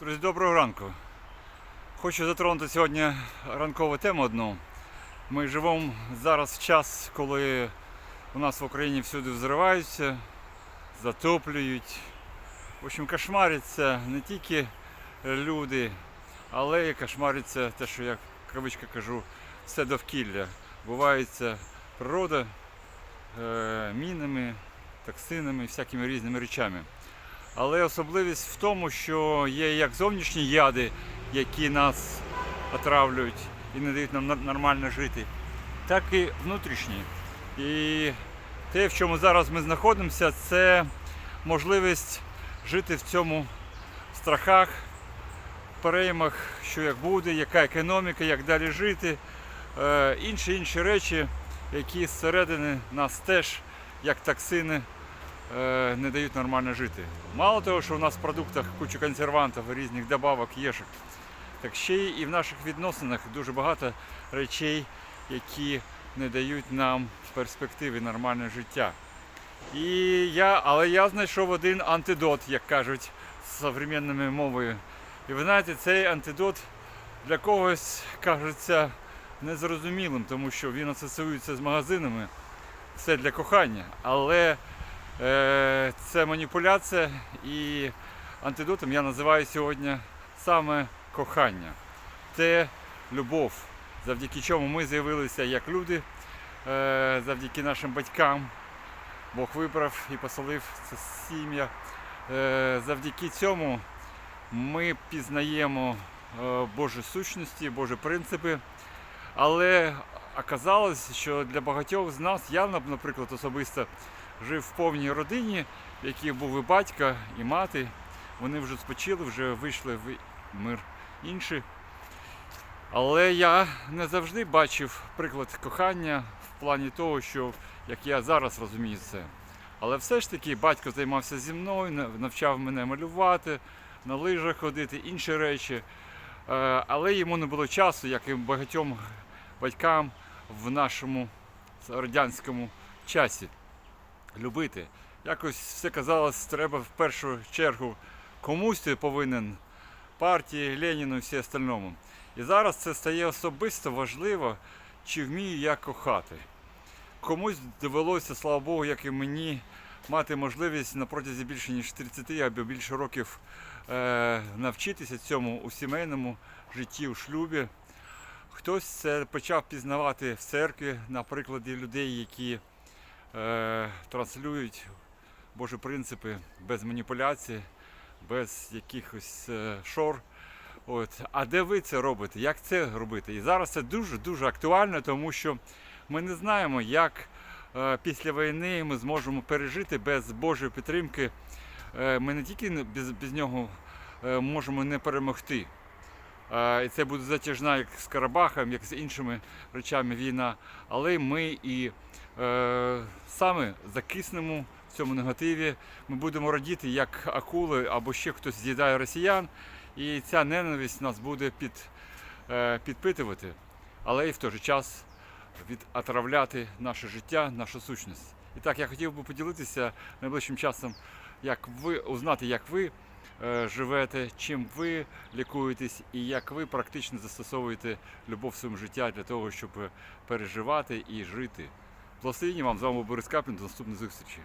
Друзі, доброго ранку. Хочу затронути сьогодні ранкову тему одну. Ми живемо зараз в час, коли у нас в Україні всюди взриваються, затоплюють. В общем, кошмаряться не тільки люди, але і кошмариться те, що я в кажу, все довкілля. Бувається природа е, мінами, токсинами, всякими різними речами. Але особливість в тому, що є як зовнішні яди, які нас отравлюють і не дають нам нормально жити, так і внутрішні. І те, в чому зараз ми знаходимося, це можливість жити в цьому страхах, переймах, що як буде, яка економіка, як далі жити, е, інші інші речі, які зсередини нас теж, як токсини, не дають нормально жити. Мало того, що у нас в продуктах куча консервантів, різних добавок, єшок, так ще й і в наших відносинах дуже багато речей, які не дають нам перспективи нормального життя. І я, але я знайшов один антидот, як кажуть современною мовою. І ви знаєте, цей антидот для когось кажеться незрозумілим, тому що він асоціюється з магазинами. Все для кохання. Але Е, Це маніпуляція і антидотом я називаю сьогодні саме кохання. Це любов, завдяки чому ми з'явилися як люди, е, завдяки нашим батькам. Бог вибрав і посолив це сім'я. Е, Завдяки цьому ми пізнаємо е, Божі сущності, Божі принципи. Але оказалось, що для багатьох з нас, я, наприклад, особисто жив в повній родині, в яких був і батько, і мати. Вони вже спочили, вже вийшли в мир інші. Але я не завжди бачив приклад кохання в плані того, що як я зараз розумію це. Але все ж таки батько займався зі мною, навчав мене малювати, на лижах ходити, інші речі. Е, Але йому не було часу, як і багатьом батькам в нашому радянському часі любити. Якось все казалось, треба в першу чергу комусь ти повинен партії, Леніну і всі остальному. І зараз це стає особисто важливо, чи вмію я кохати. Комусь довелося, слава Богу, як і мені, мати можливість на протязі більше ніж 30 або більше років е, навчитися цьому у сімейному житті, у шлюбі. Хтось це почав пізнавати в церкві на прикладі людей, які е, транслюють Божі принципи без маніпуляцій, без якихось е, шор. От. А де ви це робите? Як це робити? І зараз це дуже-дуже актуально, тому що ми не знаємо, як е, після війни ми зможемо пережити без Божої підтримки. Ми не тільки без, без нього можемо не перемогти. Е, І це буде затяжна як з Карабахом, як з іншими речами війна, але ми і е, саме закиснемо в цьому негативі. Ми будемо радіти, як акули або ще хтось з'їдає росіян, і ця ненависть нас буде під, е, підпитувати, але і в той же час відотравляти наше життя, нашу сущність. І так, я хотів би поділитися найближчим часом, як ви узнати, як ви живете, чим ви лікуєтесь і як ви практично застосовуєте любов в своєму життя для того, щоб переживати і жити. Пластині вам з вами Борис Каплін. До наступної зустрічі.